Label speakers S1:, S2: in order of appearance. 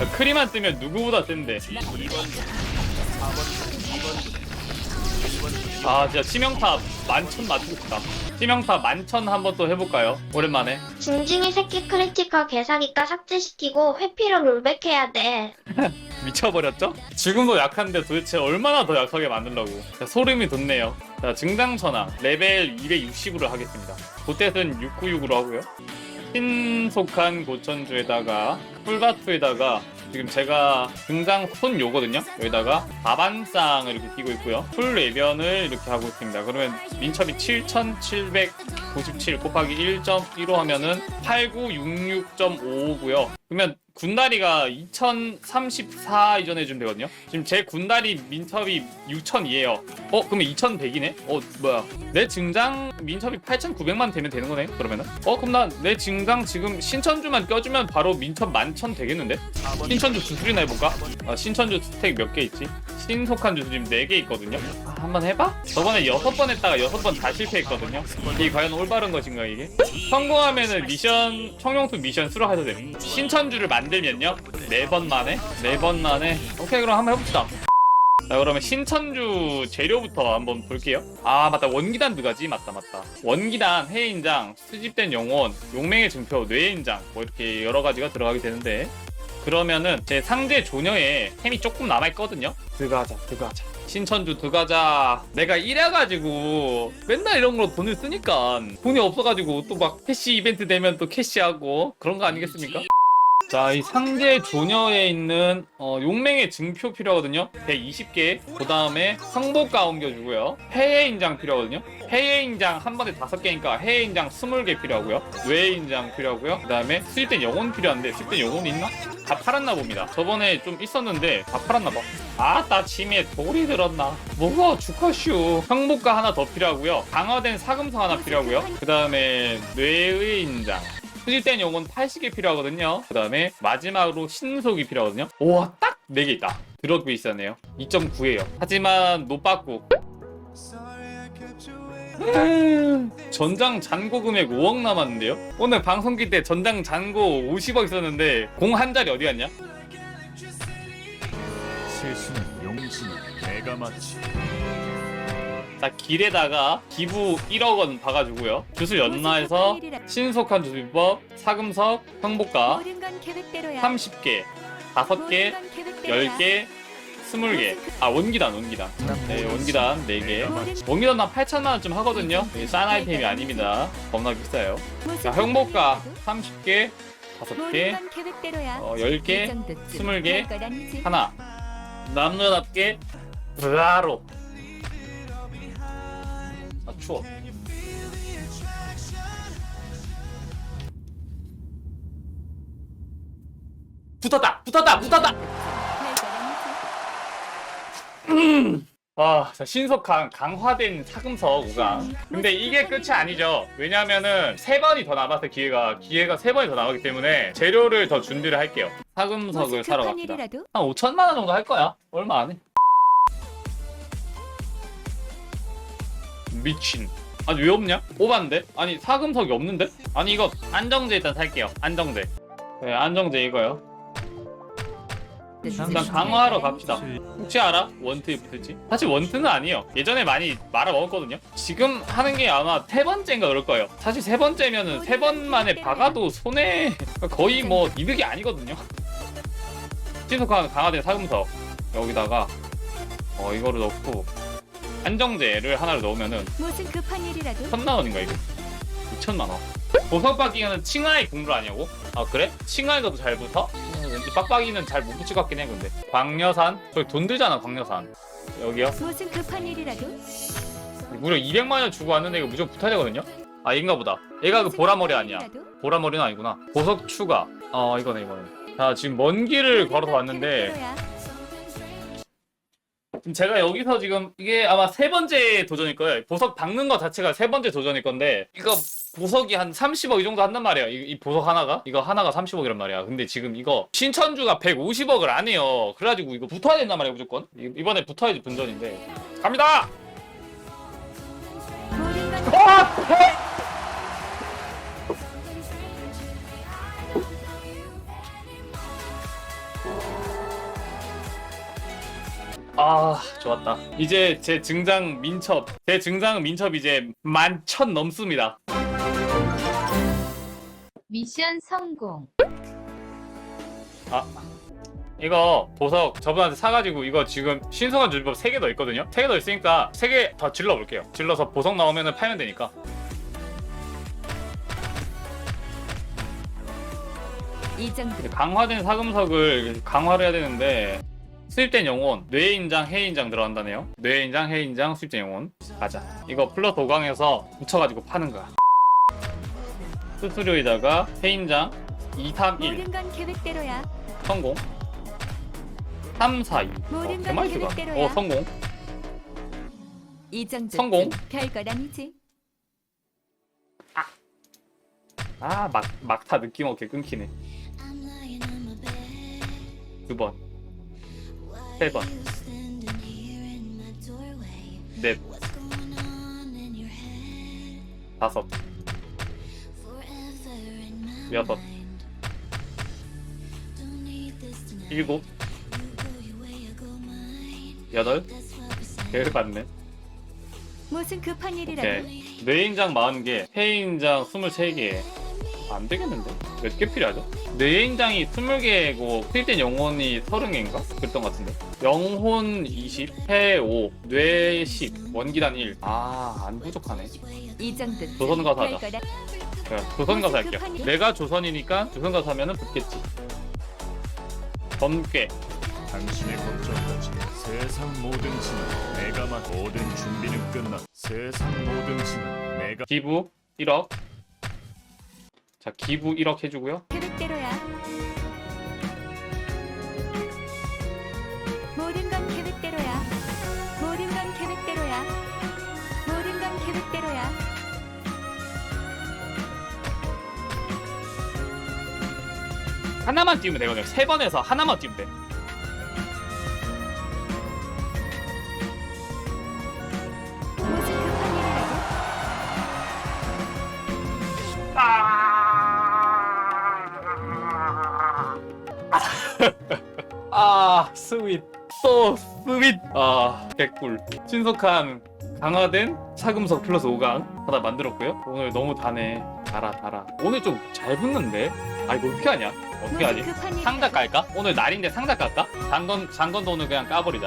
S1: 야, 크리만 뜨면 누구보다 센데. 아 진짜 치명타 만천 맞추고 싶다. 치명타 만천 한번 또 해볼까요? 오랜만에.
S2: 징징이 새끼 크리티컬 개사기가 삭제시키고 회피로 롤백해야 돼.
S1: 미쳐버렸죠? 지금도 약한데 도대체 얼마나 더 약하게 만들려고 자, 소름이 돋네요 자 증강천왕 레벨 260으로 하겠습니다 보tet은 696으로 하고요 신속한 고천주에다가 풀바투에다가 지금 제가 등장 손 요거든요. 여기다가 바반쌍을 이렇게 끼고 있고요. 풀 레변을 이렇게 하고 있습니다. 그러면 민첩이 7797 곱하기 1.15 하면은 8966.55고요 그러면 군다리가 2034 이전에 주면 되거든요. 지금 제 군다리 민첩이 6002에요. 어, 그러면 2100이네? 어, 뭐야. 내 증장 민첩이 8900만 되면 되는 거네, 그러면은? 어, 그럼 나 내 증장 지금 신천주만 껴주면 바로 민첩 만천 되겠는데? 신천주 주술이나 해볼까? 아, 신천주 스택 몇 개 있지? 신속한 주술 지금 4개 있거든요? 아, 한번 해봐? 저번에 6번 했다가 6번 다 실패했거든요? 이게 과연 올바른 것인가, 이게? 성공하면은 미션, 청룡투 미션 수락해도 돼. 신천주를 만들면요? 네번 만에? 네번 만에? 오케이, 그럼 한번 해봅시다. 자, 그러면 신천주 재료부터 한번 볼게요. 아, 맞다. 원기단 두 가지? 맞다, 맞다. 원기단, 해인장, 수집된 영혼, 용맹의 증표, 뇌인장, 뭐 이렇게 여러 가지가 들어가게 되는데, 그러면은 제 상대 조녀에 템이 조금 남아있거든요? 들어가자, 들어가자. 신천주 들어가자. 내가 이래가지고 맨날 이런 걸로 돈을 쓰니까 돈이 없어가지고 또 막 캐시 이벤트 되면 또 캐시하고 그런 거 아니겠습니까? 자, 이 상대 조녀에 있는 어, 용맹의 증표 필요하거든요. 120개. 그 다음에 성복가 옮겨주고요. 해외 인장 필요하거든요. 해외 인장 한 번에 다섯 개니까 해외 인장 20개 필요하고요. 외 인장 필요하고요. 그 다음에 수입된 영혼 필요한데 수입된 영혼이 있나? 다 팔았나 봅니다. 저번에 좀 있었는데 다 팔았나 봐. 아따 침에 돌이 들었나? 뭐가 주카슈. 성복가 하나 더 필요하고요. 강화된 사금성 하나 필요하고요. 그 다음에 뇌의 인장. 수집된 용은 80개 필요하거든요. 그 다음에 마지막으로 신속이 필요하거든요. 우와, 딱 4개 있다. 드럭비 있었네요. 2.9예요. 하지만 못 받고. 전장 잔고 금액 5억 남았는데요? 오늘 방송기 때 전장 잔고 50억 있었는데 공 한 자리 어디 갔냐?
S3: 세수는 용신이 내가 맞지
S1: 자 길에다가 기부 1억 원 봐가지고요. 주술 연마해서 신속한 주술법, 사금석,
S4: 계획대로야.
S1: 30개, 5개, 10개, 20개. 아, 원기단, 원기단. 네, 원기단 4개. 원기단 한 8천만원쯤 하거든요. 이게 싼 아이템이 아닙니다. 겁나 비싸요. 자, 형복가 30개, 5개, 어, 10개, 20개, 하나. 남녀답게, 브라로. 아, 추워. 붙었다! 붙었다! 붙었다! 와, 자, 신속한 강화된 사금석 우강. 근데 이게 끝이 아니죠. 왜냐면은 세 번이 더 남아서 기회가 기회가 세 번이 더 남았기 때문에 재료를 더 준비를 할게요. 사금석을 사러 갑니다.
S4: 일이라도
S1: 한 5천만 원 정도 할 거야. 얼마 안 해. 미친. 아니 왜 없냐? 오반데? 아니 사금석이 없는데? 아니 이거 안정제 일단 살게요. 안정제. 네, 안정제 이거요. 일단 강화하러 갑시다. 혹시 알아? 원트에 붙을지? 사실 원트는 아니에요. 예전에 많이 말아 먹었거든요. 지금 하는 게 아마 세 번째인가 그럴 거예요. 사실 세 번째면은 세 번 만에 박아도 손해 거의 뭐 이득이 아니거든요. 신속한 강화된 사금석 여기다가 어 이거를 넣고 안정제를 하나를 넣으면은
S4: 무슨 급한 일이라도
S1: 3만 원인가 이거? 2천만 원. 보석 박기는 칭화의 국룰 아니냐고? 아 그래? 칭화에서도 잘 붙어? 음, 왠지 빡빡이는 잘 못 붙일 것 같긴 해 근데. 광려산? 저기 돈 들잖아 광려산. 여기요?
S4: 무슨 급한 일이라도
S1: 무려 200만 원 주고 왔는데 이거 무조건 붙어야 되거든요? 아 얘인가 보다. 얘가 그 보라머리 아니야. 보라머리는 아니구나. 보석 추가. 어 이거네 이거네. 자 지금 먼 길을 걸어서 왔는데 지금 제가 여기서 지금 이게 아마 세 번째 도전일 거예요. 보석 박는 거 자체가 세 번째 도전일 건데 이거 보석이 한 30억 이 정도 한단 말이야. 이, 이 보석 하나가 이거 하나가 30억이란 말이야. 근데 지금 이거 신천주가 150억을 안 해요. 그래가지고 이거 붙어야 된단 말이야 무조건. 이- 이번에 붙어야지 분전인데. 갑니다.
S4: 모
S1: 아 좋았다. 이제 제 증장 민첩 제 증장 민첩 이제 만 천 넘습니다.
S5: 미션 성공.
S1: 아 이거 보석 저분한테 사가지고 이거 지금 신성한 조리법 3개 더 있거든요? 3개 더 있으니까 3개 더 질러볼게요. 질러서 보석 나오면은 팔면 되니까.
S4: 이 정도.
S1: 이제 강화된 사금석을 강화를 해야 되는데 수입된 영혼 뇌인장 해인장 들어간다네요. 뇌인장 해인장 수입된 영혼. 가자. 이거 플러 도강에서 붙여가지고 파는 거야. 수수료에다가 해인장 231
S4: 모든 건 계획대로야.
S1: 성공. 342
S4: 모든
S1: 어,
S4: 건
S1: 개말수가
S4: 계획대로야.
S1: 어 성공.
S4: 이 정도
S1: 성공.
S4: 별것 아니지.
S1: 아 막 막타 느낌 없게 끊기네. 두번 세번. 넷 다섯. 여섯. 일곱. 여덟. 계획 맞네.
S4: 무슨 급한 일이라도.
S1: 오케이. 뇌인장 40개 폐인장 23개. 안 되겠는데? 몇 개 필요하죠? 뇌인장이 20개고 필된 영혼이 30개인가? 그랬던 것 같은데 영혼 20, 폐 5, 뇌 10, 원기단 1 아 안 부족하네.
S4: 이 정도
S1: 조선 가서 하자. 조선 가서 할게요. 내가 조선이니까 조선 가서 하면은 붙겠지. 번개
S3: 당신의 걱정까지 세상 모든 짐은 내가 맡 모든 준비는 끝났. 세상 모든 짐은 내가
S1: 기부 1억. 자 기부 1억 해주고요.
S4: 계획대로야.
S1: 하나만 띄우면 되거든요 세 번에서 하나만 띄우면 돼.
S4: 일이라도
S1: 아 스윗. 또 스윗. 아 개꿀. 신속한 강화된 차금석 플러스 5강 하나 만들었고요. 오늘 너무 다네 달아 달아. 오늘 좀 잘 붙는데? 아 이거 어떻게 하냐? 어떻게 하지? 상자 깔까? 오늘 날인데 상자 깔까? 장건 장건도 오늘 그냥 까버리자